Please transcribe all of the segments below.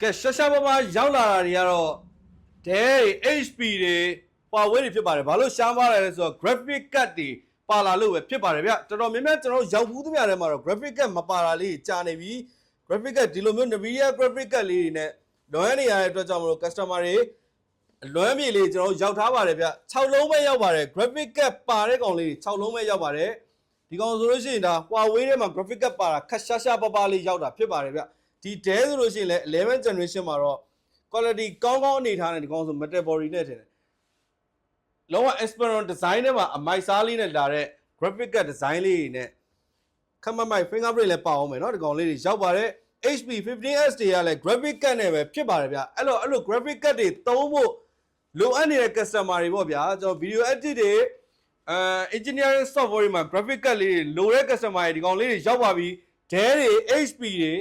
ကဲရှာရှာပါပါရောက်လာတာတွေကတော့ဒဲတွေ HP တွေပါဝဲတွေဖြစ်ပါတယ်ဘာလို့ရှားပါလဲဆိုတော့ graphic card တွေပါလာလို့ပဲဖြစ်ပါတယ်ဗျတော်တော်များများကျွန်တော်တို့ရောက်ဘူးသမျှထဲမှာတော့ graphic card မပါလာလေးကြာနေပြီ graphic card ဒီလိုမျိုး Nvidia graphic card လေးတွေနဲ့လွမ်းနေရတဲ့အတွက်ကြောင့်မလို့ customer တွေလွမ်းမြေလေးကျွန်တော်တို့ရောက်ထားပါတယ်ဗျ6လုံးပဲရောက်ပါတယ် graphic card ပါတဲ့ကောင်လေး6လုံးပဲရောက်ပါတယ်ဒီကောင်ဆိုလို့ရှိရင်ဒါ Huawei ထဲမှာ graphic card ပါတာခက်ရှားရှားပါပါလေးရောက်တာဖြစ်ပါတယ်ဗျ ဒီ Dell ဆိုလို့ရှိရင်လည်း11 generation မှာတော့ quality ကောင်းကောင်းအနေထားနဲ့ဒီကောင်ဆို metal body နဲ့ထင်တယ်လုံးဝ Esperon design ထဲမှာအမိုက်စားလေးနဲ့လာတဲ့ graphic card design လေးတွေနဲ့ခမမိုက် fingerprint လည်းပါအောင်မယ်เนาะဒီကောင်လေးတွေရောက်ပါတယ် HP 15S တွေကလည်း graphic card နဲ့ပဲဖြစ်ပါတယ်ဗျအဲ့လိုအဲ့လို graphic card တွေသုံးဖို့လိုအပ်နေတဲ့ customer တွေပေါ့ဗျာကျွန်တော် video edit တွေအဲ engineering software တွေမှာ graphic card လေးတွေလိုတဲ့ customer တွေဒီကောင်လေးတွေရောက်ပါပြီ Dell တွေ HP တွေ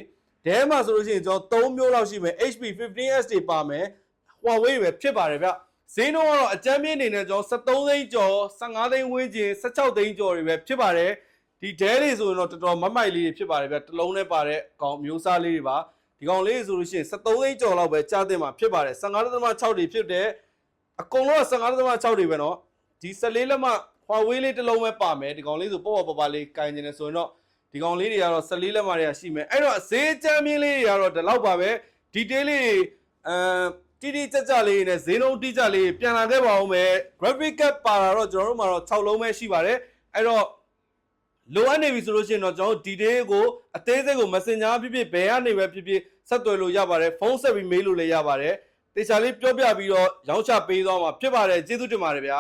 Dell မှာဆိုလို့ရှိရင်ကျွန်တော်3မျိုးလောက်ရှိမယ် HP 15S တွေပါမယ် Huawei တွေပဲဖြစ်ပါတယ်ဗျဈေးနှုန်းကတော့အကြမ်းမြင့်အနေနဲ့ကျွန်တော်73သိန်းကျော်15သိန်းဝန်းကျင်16သိန်းကျော်တွေပဲဖြစ်ပါတယ်ဒီ Dell တွေဆိုရင်တော့တော်တော်မမိုက်လေးတွေဖြစ်ပါတယ်ဗျတစ်လုံးနဲ့ပါတဲ့ကောင်မျိုးစားလေးတွေပါဒီကောင်လေးဆိုလို့ရှိရင်73သိန်းကျော်လောက်ပဲကြားတင်မှာဖြစ်ပါတယ်15.6တွေဖြစ်တယ်အကုန်လုံးက15.6တွေပဲเนาะဒီ14လက်မှ Huawei လေးတစ်လုံးပဲပါမယ်ဒီကောင်လေးဆိုပေါ့ပေါ့ပါပါလေးကင်နေတယ်ဆိုရင်တော့ ဒီကောင်လေးတွေကတော့14လက်မှတွေကရှိမယ်အဲ့တော့ဈေးကြမ်းမြင့်လေးတွေကတော့ဒီလောက်ပါပဲ detail လေးတွေအမ်တိတိကျကျလေးနဲ့ဈေးနှုန်းတိကျလေးပြန်လာခဲ့ပါဦးမယ် graphic card ပါတာတော့ကျွန်တော်တို့မှာတော့6လုံးပဲရှိပါတယ်အဲ့တော့လိုအပ်နေပြီဆိုလို့ရှိရင်တော့ကျွန်တော်တို့ detail ကိုအသေးစိတ်ကို messenger ဖြစ်ဖြစ်ဘယ်ကနေပဲဖြစ်ဖြစ်ဆက်သွယ်လို့ရပါတယ်ဖုန်းဆက်ပြီး mail လို့လည်းရပါတယ်တေချာလေးပြောပြပြီးတော့ရောင်းချပေးသွားမှာဖြစ်ပါတယ်ကျေးဇူးတင်ပါတယ်ဗျာ